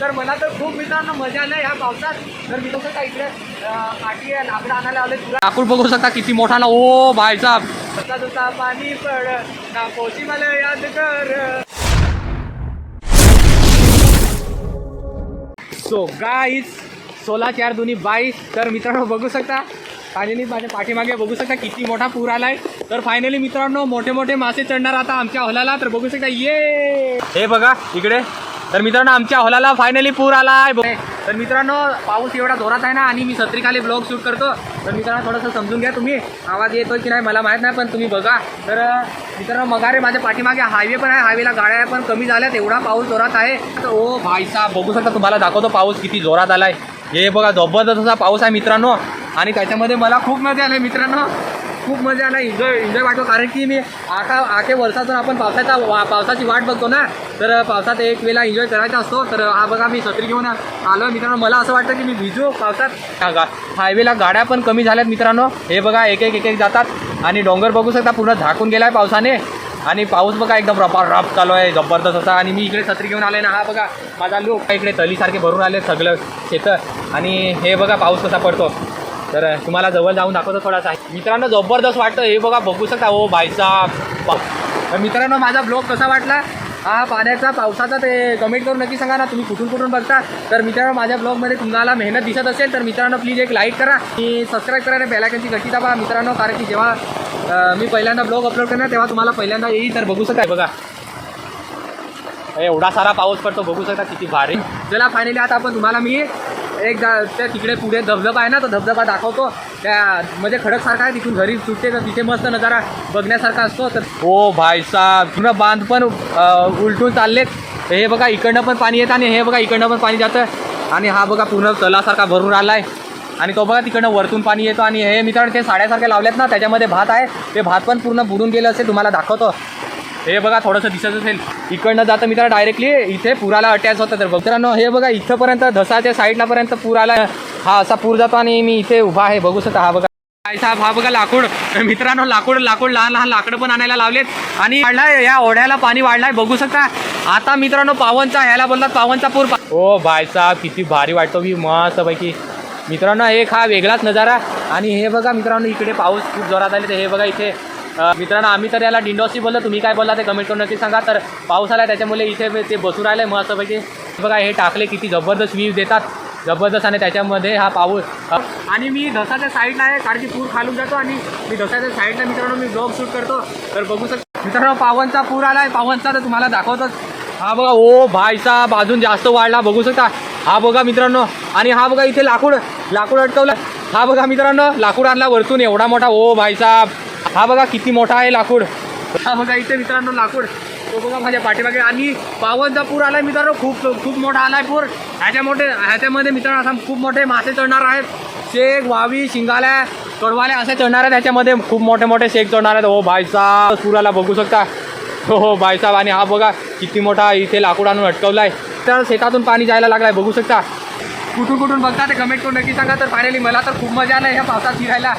तर मला तर खूप मित्रांनो मजा आली ह्या पावसात. तर मी कसं काय इकडे आहे, लाकडं आणायला आले तुला. लाकूड बघू शकता किती मोठा ना ओ भाईसाब जसा जसा पाणी पड ना पोची मला याद कर. सो गाईस सोळा चार दोन्ही बाईस. तर मित्रांनो बघू शकता फायनली माझ्या पाठीमागे बघू शकता किती मोठा पूर आलाय. तर फायनली मित्रांनो मोठे मोठे मासे चढणार आता आमच्या हॉलाला. तर बघू शकता ये! हे बघा इकडे. तर मित्रांनो आमच्या हॉलाला फायनली पूर आला आहे तर मित्रांनो पाऊस एवढा जोरात आहे ना आणि मी छत्रीखाली ब्लॉग शूट करतो. तर मित्रांनो थोडंसं समजून घ्या तुम्ही. आवाज येतोय की नाही मला माहीत नाही पण तुम्ही बघा. तर मित्रांनो मगारे माझ्या पाठीमागे हायवे पण आहे. हायवेला गाड्या पण कमी झाल्यात. एवढा पाऊस जोरात आहे. तर ओ भाईसा बघू शकता तुम्हाला दाखवतो पाऊस किती जोरात आलाय. हे बघा जबरदस्त असा पाऊस आहे मित्रांनो. आणि त्याच्यामध्ये मला खूप मजा आली मित्रांनो. खूप मजा आला. एन्जॉय एन्जॉय वाटतो. कारण की मी आखा आखे वर्षातून आपण पावसाचा वा पावसाची वाट बघतो ना तर पावसात एक वेळेला एन्जॉय करायचा असतो. तर हा बघा मी छत्री घेऊन आलो. मित्रांनो मला असं वाटतं की मी भिजू पावसात. हायवेला गाड्या पण कमी झाल्यात मित्रांनो. हे बघा एक एक एक एक जातात. आणि डोंगर बघू शकता पूर्ण झाकून गेला आहे पावसाने. आणि पाऊस बघा एकदम रपा रप चालू आहे जबरदस्त असा. आणि मी इकडे छत्री घेऊन आले ना हा बघा माझा लोक इकडे तलीसारखे भरून आले सगळं शेतं. आणि हे बघा पाऊस कसा पडतो. तर तुम्हाला जवळ जाऊन दाखवतो थोडासा. मित्रांनो जबरदस्त वाटतं. हे बघा बघू शकता. हो भाईचा तर मित्रांनो माझा ब्लॉग कसा वाटला? हा पाण्याचा पावसाचा ते कमेंट करून नक्की सांगा ना. तुम्ही कुठून कुठून बघता? तर मित्रांनो माझ्या ब्लॉगमध्ये तुम्हाला मेहनत दिसत असेल तर मित्रांनो प्लीज एक लाईक करा. आणि सबस्क्राईब करा आणि बेलायकनची घटी दाबा मित्रांनो कारण की जेव्हा मी पहिल्यांदा ब्लॉग अपलोड करणार तेव्हा तुम्हाला पहिल्यांदा येईल. तर बघू शकता. बघा. एवढा सारा पाऊस पडतो बघू शकता किती भारी. चला फायनली आता आपण तुम्हाला मी एक त्या तिकडे पुढे धबधबा आहे ना तो धबधबा दाखवतो. त्या म्हणजे खडकसारखा आहे तिथून घरी सुटते तर तिथे मस्त नजारा बघण्यासारखा असतो. तर हो भाई साहेब पूर्ण बांध पण उलटून चाललेत हे बघा इकडनं पण पाणी येतं आणि हे बघा इकडनं पण पाणी जातं. आणि हा बघा पूर्ण तलासारखा भरून आलाय आणि तो बघा तिकडनं वरतून पाणी येतो. आणि हे मित्रांनो ते साड्यासारखे लावलेत ना त्याच्यामध्ये भात आहे. ते भात पण पूर्ण बुडून गेलं असेल तुम्हाला दाखवतो. हे बघा थोडंसं दिसत असेल. इकडनं जातं मित्र डायरेक्टली इथे पुराला अटॅच होतं तर मित्रांनो हे बघा इथंपर्यंत धसाच्या साईडला पर्यंत पूर आला हा असा पूर जातो आणि मी इथे उभा आहे. बघू शकता हा बघा. काय साहेब हा बघा लाकूड. मित्रांनो लाकूड लाकूड लहान लहान लाकडं पण आणायला लावलेत. आणि वाढलाय या ओढ्याला पाणी वाढलाय. बघू शकता. आता मित्रांनो पावनचा ह्याला बोलतात पावनचा पूर ओ भाई साहेब किती भारी वाटतो मी. मस्त पैकी मित्रांनो एक हा वेगळाच नजारा. आणि हे बघा मित्रांनो इकडे पाऊस खूप जोरात आले तर हे बघा इथे मित्रांनो आम्ही तर याला डिंडोसी बोललो. तुम्ही काय बोलला ते कमेंट करून नक्की सांगा. तर पाऊस आला त्याच्यामुळे इथे ते बसून राहिले मस्तपैकी. बघा हे टाकले किती जबरदस्त वीज देतात. जबरदस्त आणि त्याच्यामध्ये हा पाऊस. आणि मी धसाच्या साईडला आहे कारण की पूर खालून जातो आणि मी धसाच्या साईडला मित्रांनो मी ब्लॉग शूट करतो. तर बघू शकतो मित्रांनो पावनचा पूर आला आहे पावनचा तर तुम्हाला दाखवतोच. हा बघा ओ भाईचा बाजून जास्त वाढला. बघू शकता. हा बघा मित्रांनो. आणि हा बघा इथे लाकूड लाकूड अटकवलं. हा बघा मित्रांनो लाकूड आणला वरतून. एवढा मोठा ओ भाईसाब हा बघा किती मोठा आहे लाकूड. हा बघा इथे मित्रांनो लाकूड. तो बघा माझ्या पाठीमागे. आणि पावनचा पूर आलाय मित्रांनो. खूप खूप मोठा आलाय पूर. ह्याच्या मोठे ह्याच्यामध्ये मित्रांनो असा खूप मोठे मासे चढणार आहेत. शेक वावी शिंगाल्या कडवाल्या असे चढणार आहेत. ह्याच्यामध्ये खूप मोठे मोठे शेक चढणार आहेत. हो भाईसाहेब पुराला बघू शकता. हो हो भाईसाहेब आणि हा बघा किती मोठा इथे लाकूड आणून अटकवलाय. तर शेतातून पाणी जायला लागलाय बघू शकता. कुठून कुठून बघता ते कमेंट करून नक्की सांगा. तर फायनली मला तर खूप मजा आला ह्या पावसात फिरायला.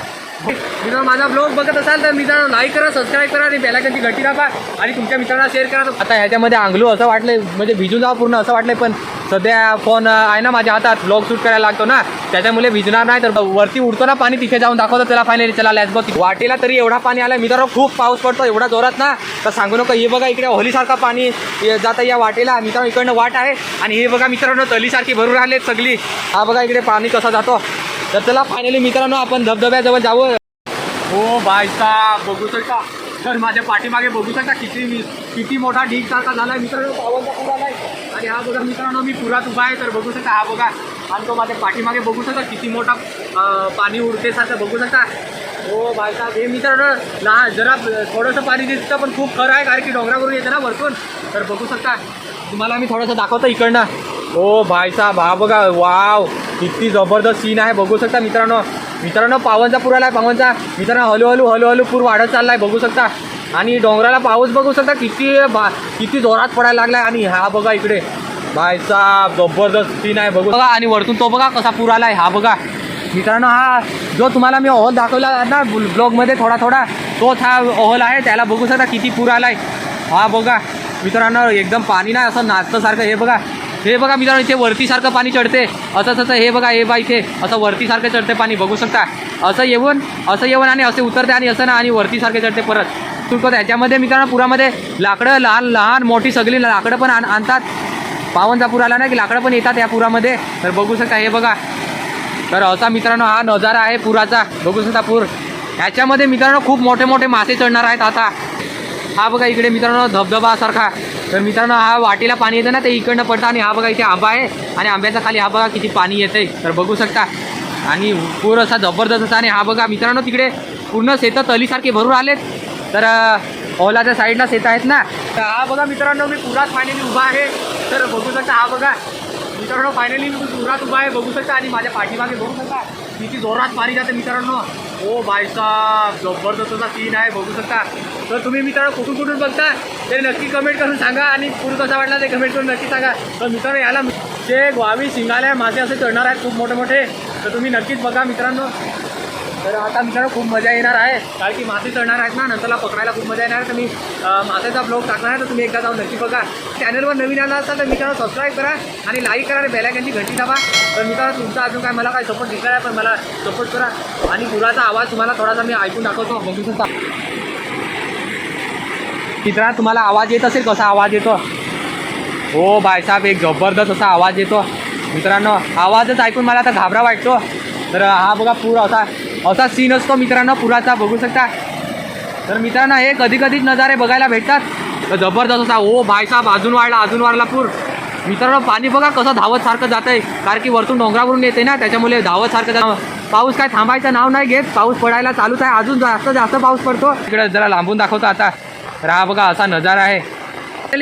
मित्रांनो माझा ब्लॉग बघत असाल तर मित्रांनो लाईक करा सबस्क्राईब करा आणि बेलायकनची घटी दाबा आणि तुमच्या मित्रांना शेअर करा. आता ह्याच्यामध्ये आंगलू असं वाटलंय म्हणजे भिजून जावं पूर्ण असं वाटलंय पण सध्या फोन आहे ना माझ्या हातात ब्लॉग शूट करायला लागतो ना त्याच्यामुळे भिजणार नाही तर वरती उडतो ना पाणी तिथे जाऊन दाखवतो त्याला फायनली चला लॅस बघ वाटेला तरी एवढा पाणी आला मित्रांनो खूप पाऊस पडतो एवढा जोरात ना तर सांगू नका हे बघा इकडे होलीसारखा पाणी जाता या वाटेला मित्रांनो इकडनं वाट आहे. आणि हे बघा मित्रांनो तलीसारखी भरून राहिले सगळी. हा बघा इकडे पाणी कसं जातो. तर चला फायनली मित्रांनो आपण धबधब्याजवळ जावं. हो बायसा बघू शकता. तर माझ्या पाठीमागे बघू शकता किती किती मोठा ढीक सारखा आहे मित्रांनो पावनचा पूर आलाय आणि हा बघा मित्रांनो मी पुरात उभा आहे तर बघू शकता हा बघा. आणि तो माझ्या पाठीमागे बघू शकता किती मोठा पाणी उडते सारखं बघू शकता. हो बायसाहेब हे मित्रांनो लहान जरा थोडंसं पाणी दिसतं पण खूप खरं आहे कारण की डोंगरावरून येतं ना वरतून. तर बघू शकता. तुम्हाला मी थोडंसं दाखवतो इकडनं. ओ साहेब हा बघा वाव किती जबरदस्त सीन आहे. बघू शकता मित्रांनो मित्रांनो पावनचा पूर आलाय पावनचा. मित्रांनो हळूहळू हळूहळू पूर वाढत चाललाय बघू शकता. आणि डोंगराला पाऊस बघू शकता किती बा किती जोरात पडायला लागलाय. आणि हा बघा इकडे. भाईचा जबरदस्त सीन आहे बघू बघा आणि वरतून तो बघा कसा पूर आलाय हा बघा. मित्रांनो हा जो तुम्हाला मी ओहल दाखवला ना ब्लॉगमध्ये थोडा थोडा तोच हा ओहल आहे. त्याला बघू शकता किती पूर आलाय. हा बघा. मित्रांनो एकदम पाणी नाही असं नाचतं सारखं. हे बघा. हे बघा मित्रांनो इथे वरतीसारखं पाणी चढते. असं तसं हे बघा हे बा इथे. असं वरतीसारखं चढते पाणी बघू शकता. असं येऊन असं येऊन आणि असे उतरते आणि असं ना आणि वरतीसारखे चढते परत. तुमको ह्याच्यामध्ये मित्रांनो पुरामध्ये लाकडं लहान लहान मोठी सगळी लाकडं पण आण आणतात. पावनचा पूर आला ना की लाकडं पण येतात या पुरामध्ये. तर बघू शकता हे बघा. तर असा मित्रांनो हा नजारा आहे पुराचा. बघू शकता पूर. ह्याच्यामध्ये मित्रांनो खूप मोठे मोठे मासे चढणार आहेत आता. हा बघा इकडे मित्रांनो धबधबासारखा तर मित्रांनो हा वाटेला पाणी येतं ना ते इकडनं पडतं आणि हा बघा इथे आंबा आहे. आणि आंब्याच्या खाली हा बघा किती पाणी येतंय. तर बघू शकता. आणि पूर असा जबरदस्त असा आणि हा बघा मित्रांनो तिकडे पूर्ण शेतं तलीसारखे भरून आलेत. तर ओलाच्या साईडला शेत आहेत ना. तर हा बघा मित्रांनो मी पुरात फायनली उभा आहे. तर बघू शकता हा बघा. मित्रांनो फायनली मी पुरात उभा आहे. बघू शकता आणि माझ्या पाठीमागे बघू शकता. किती जोरात पाणी जाते मित्रांनो. ओ भाईसाब जबरदस्तचा सीन आहे बघू शकता. तर तुम्ही मित्रांनो कुठून कुठून बघता ते नक्की कमेंट करून सांगा आणि पूर्ण कसा वाटला ते कमेंट करून नक्की सांगा. तर मित्रांनो याला जे ग्वावी शिंगाल्या मासे असे चढणार आहेत खूप मोठे मोठे तर तुम्ही नक्कीच बघा मित्रांनो. तर आता मित्रांनो खूप मजा येणार आहे. कारण की मासे चढणार आहेत ना नंतरला पकडायला खूप मजा येणार आहे. तर मी मासेचा ब्लॉग टाकणार आहे. तर तुम्ही एकदा जाऊन नक्की बघा. चॅनलवर नवीन आला असाल तर मित्रांनो सबस्क्राईब करा आणि लाईक करा आणि बेलायकनची घंटी दाबा. तर मित्रांनो तुमचा अजून काय मला काय सपोर्ट दिसणार आहे पण मला सपोर्ट करा. आणि पुराचा आवाज तुम्हाला थोडासा मी ऐकून दाखवतो. बघू शकता. मित्रांनो तुम्हाला आवाज येत असेल कसा आवाज येतो? हो बायसाहेब एक जबरदस्त असा आवाज येतो. मित्रांनो आवाजच ऐकून मला आता घाबरा वाटतो. तर हा बघा पूर असा. असा सीन असतो मित्रांनो. पुराचा बघू शकता. तर मित्रांनो हे कधी कधीच नजारे बघायला भेटतात. तर जबरदस्त असा ओ भाईसाहेब अजून वाढला अजून वाढला पूर. मित्रांनो पाणी बघा कसं धावत सारखं जात आहे कारण की वरतून डोंगरावरून येते ना त्याच्यामुळे धावत सारखं जात पाऊस काय थांबायचं नाव नाही घेत. पाऊस पडायला चालूच आहे. अजून जास्त जास्त पाऊस पडतो. इकडे जरा लांबून दाखवतो आता. तर हा बघा असा नजारा आहे.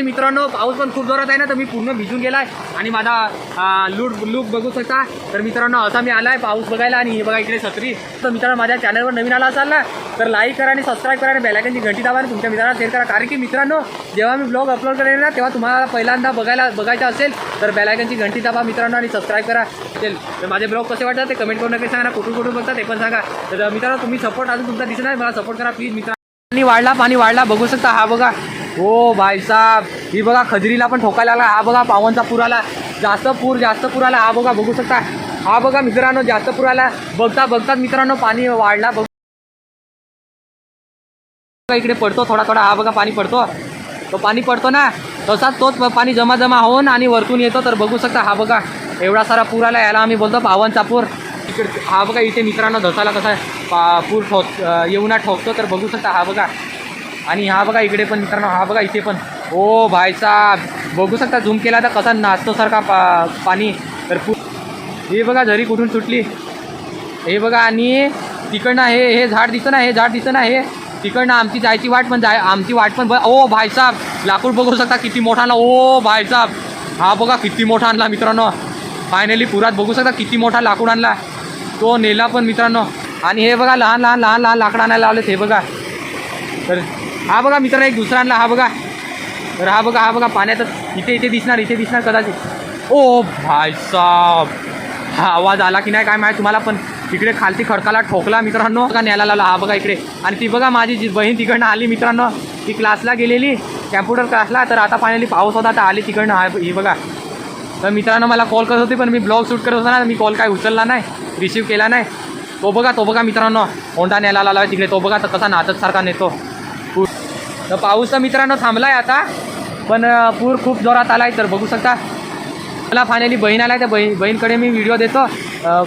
मित्रांनो पाऊस पण खूप जोरात आहे ना तर मी पूर्ण भिजून गेलाय आणि माझा लूट लूक बघू शकता. तर मित्रांनो असा मी आलाय पाऊस बघायला आणि हे बघा इकडे सत्री तर मित्रांनो माझ्या चॅनलवर नवीन आला असाल ना तर लाईक करा आणि सबस्क्राईब करा आणि बेलायकनची घंटी दाबा आणि तुमच्या मित्रांना शेअर करा. कारण की मित्रांनो जेव्हा मी ब्लॉग अपलोड करेल ना तेव्हा तुम्हाला पहिल्यांदा बघायला बघायचं असेल तर बेलायकनची घंटी दाबा मित्रांनो आणि सबस्क्राईब करा. असेल तर माझे ब्लॉग कसे वाटतात ते कमेंट करून नक्की सांगा ना कुठून कुठून बघता ते पण सांगा. तर मित्रांनो तुम्ही सपोर्ट अजून तुमचा दिसत नाही मला सपोर्ट करा प्लीज मित्रांनो. पाणी वाढला पाणी वाढला बघू शकता हा बघा. हो भाईसाहेब ही बघा खजरीला पण ठोकायला लागला. हा बघा पावनचा पूर आला. जास्त पूर जास्त पूर आला. हा बघा बघू शकता. हा बघा मित्रांनो जास्त पूर आला. बघता बघतात मित्रांनो पाणी वाढला. बघ बघा इकडे पडतो थोडा थोडा. हा बघा पाणी पडतो. तो पाणी पडतो ना? तसाच तोच पाणी जमा जमा होऊन आणि वरतून येतो. तर बघू शकता हा बघा एवढा सारा पूर आला. याला आम्ही बोलतो पावनचा पूर. इकडे हा बघा इथे मित्रांनो धसाला कसा पा पूर ठोक येऊना ठोकतो. तर बघू शकता हा बघा. आणि हा बघा इकडे पण मित्रांनो हा बघा इथे पण. ओ भाईसाहेब बघू शकता झूम केला तर कसा नाचतो सारखा पा पाणी. तर हे बघा झरी कुठून सुटली? हे बघा आणि तिकडनं हे हे झाड दिसतं ना हे झाड दिसतं ना हे तिकडनं आमची जायची वाट पण जाय आमची वाट पण ओ भाईसाब लाकूड बघू शकता किती मोठा आणला. ओ भाईसाहेब हा बघा किती मोठा आणला मित्रांनो. फायनली पुरात बघू शकता किती मोठा लाकूड आणला. तो नेला पण मित्रांनो. आणि हे बघा लहान लहान लहान लहान लाकडं आणायला लावलेत हे बघा. तर हा बघा मित्र एक दुसरा आणला. हा बघा. तर हा बघा हा बघा पाण्यातच इथे इथे दिसणार इथे दिसणार कदाचित. ओ भाईसाहेब हा आवाज आला की नाही काय माहिती तुम्हाला पण तिकडे खालती खडकाला ठोकला मित्रांनो. का न्यायला लावला हा बघा इकडे. आणि ती बघा माझी जी बहीण तिकडनं आली मित्रांनो. ती क्लासला गेलेली. कॅम्प्युटर क्लासला तर आता फायनली पाऊस होता तर आली तिकडनं. हा ही बघा. तर मित्रांनो मला कॉल करत होते पण मी ब्लॉग शूट करत होता ना मी कॉल काय उचलला नाही रिसीव केला नाही. तो बघा तो बघा मित्रांनो. होंडा न्यायला लावला तिकडे तो बघा तर कसा नाचत सारखा नेतो. तर पाऊस तर मित्रांनो थांबलाय आता पण पूर खूप जोरात आला आहे तर बघू शकता. मला फायनली बहीण आला आहे त्या बहीण बहीणकडे मी व्हिडिओ देतो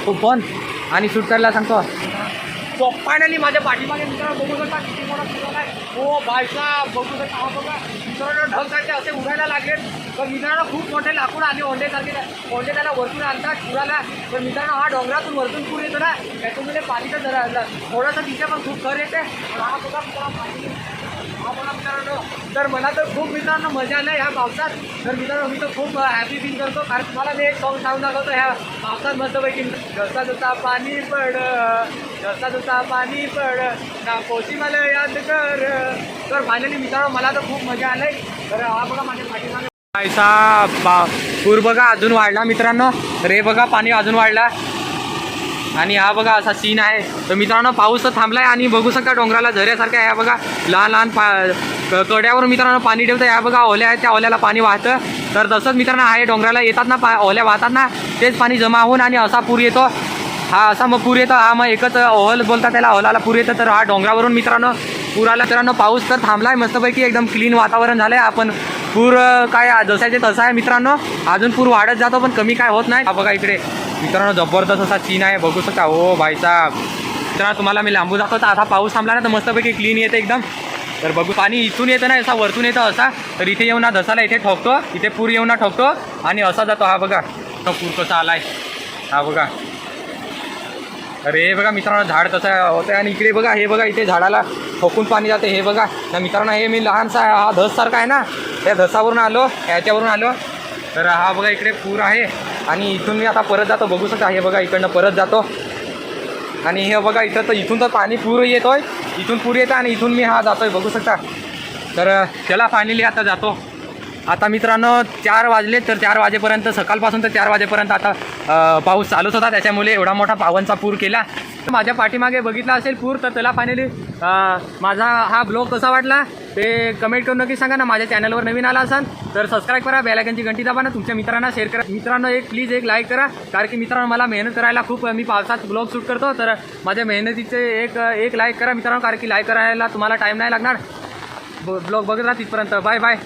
खूप फोन आणि शूट करायला सांगतो. तो फायनली माझ्या पाठीमागे मित्रांनो बघू शकता किती मोठा पूर आला आहे हो बायका बघू शकता हा बघा. मित्रांनो ढगसारखे असे उडायला लागेल पण मित्रांनो खूप मोठे लाकूड आणि ओंडेसारखे ओंडे त्याला वरतून आणतात पुराला. तर मित्रांनो हा डोंगरातून वरतून पूर येतो ना. त्याच्यामुळे पाणीचं जरा जरा- थोडंसं तिथे पण खूप घर येते. हा बघा मित्रांनो पाणी हा मित्रांनो तर मला तर खूप मित्रांनो मजा आली ह्या पावसात. तर मित्रांनो मी तर खूप हॅपी फील करतो. कारण तुम्हाला मी एक सॉंग सांगून दाखवतो. ह्या पावसात मस्तपैकी जसा जसा पाणी पड जसा जसा पाणी पड. ना पोची मला याद कर. तर फायनली मित्रांनो मला तर खूप मजा आली. तर हा बघा माझ्या पाठीमागे. पैसा बा पूर बघा अजून वाढला मित्रांनो. रे बघा पाणी अजून वाढला. आणि हा बघा असा सीन आहे. तर मित्रांनो पाऊस तर आहे आणि बघू शकता डोंगराला झऱ्यासारखा आहे. बघा लहान लहान पा कड्यावर मित्रांनो पाणी ठेवतं या बघा ओल्या आहेत. त्या ओल्याला पाणी वाहतं. तर तसंच मित्रांनो आहे डोंगराला येतात ना पा ओल्या वाहतात ना तेच पाणी जमा होऊन आणि असा पूर येतो. हा असा मग पूर येतो. हा मग एकच ओहल बोलतात त्याला ओहलाला पूर येतं. तर हा डोंगरावरून मित्रांनो पुराला मित्रांनो पाऊस तर थांबलाय. मस्तपैकी एकदम क्लीन वातावरण झालं आहे आपण पूर काय जसायचे तसा आहे मित्रांनो. अजून पूर वाढत जातो पण कमी काय होत नाही. हा बघा इकडे. मित्रांनो जबरदस्त असा सीन आहे. बघू शकता. हो भाईसाहेब मित्रांनो तुम्हाला मी लांबू दाखवतो. आता पाऊस थांबला ना तर मस्तपैकी क्लीन येते एकदम. तर बघू पाणी इथून येतं ना असा वरतून येतं असा. तर इथे येऊन ना धसाला इथे ठोकतो. इथे पूर येऊन ना ठोकतो. आणि असा जातो हा बघा. तो पूर कसा आलाय. हा बघा. अरे हे बघा मित्रांनो झाड कसं होतं आणि इकडे बघा हे बघा इथे झाडाला ठोकून पाणी जाते. हे बघा. तर मित्रांनो हे मी लहानसा हा धससारखा आहे ना. त्या धसावरून आलो. याच्यावरून आलो. तर हा बघा इकडे पूर आहे आणि इथून मी आता परत जातो. बघू शकता हे बघा इकडनं परत जातो. आणि हे बघा इथं तर इथून तर पाणी पूर येतोय. इथून पूर येतं आणि इथून मी हा जातोय बघू शकता. तर त्याला फायनली आता जातो. आता मित्रांनो चार वाजले तर चार वाजेपर्यंत सकाळपासून तर चार वाजेपर्यंत आता पाऊस चालूच होता. त्याच्यामुळे एवढा मोठा पावनचा पूर केला. माझ्या पाठीमागे बघितला असेल पूर तर त्याला फायनली माझा हा ब्लॉग कसा वाटला ते कमेंट करून नक्की सांगा ना. माझ्या चॅनलवर नवीन आला असाल तर सबस्क्राईब करा बेलायकनची घंटी दाबा ना. तुमच्या मित्रांना शेअर करा. मित्रांनो एक प्लीज एक लाईक करा कारण की मित्रांनो मला मेहनत करायला खूप मी पावसात ब्लॉग शूट करतो तर माझ्या मेहनतीचे एक एक लाईक करा मित्रांनो कारण की लाईक करायला तुम्हाला टाईम नाही लागणार. ब्लॉग बघत राहा तिथपर्यंत. Bye bye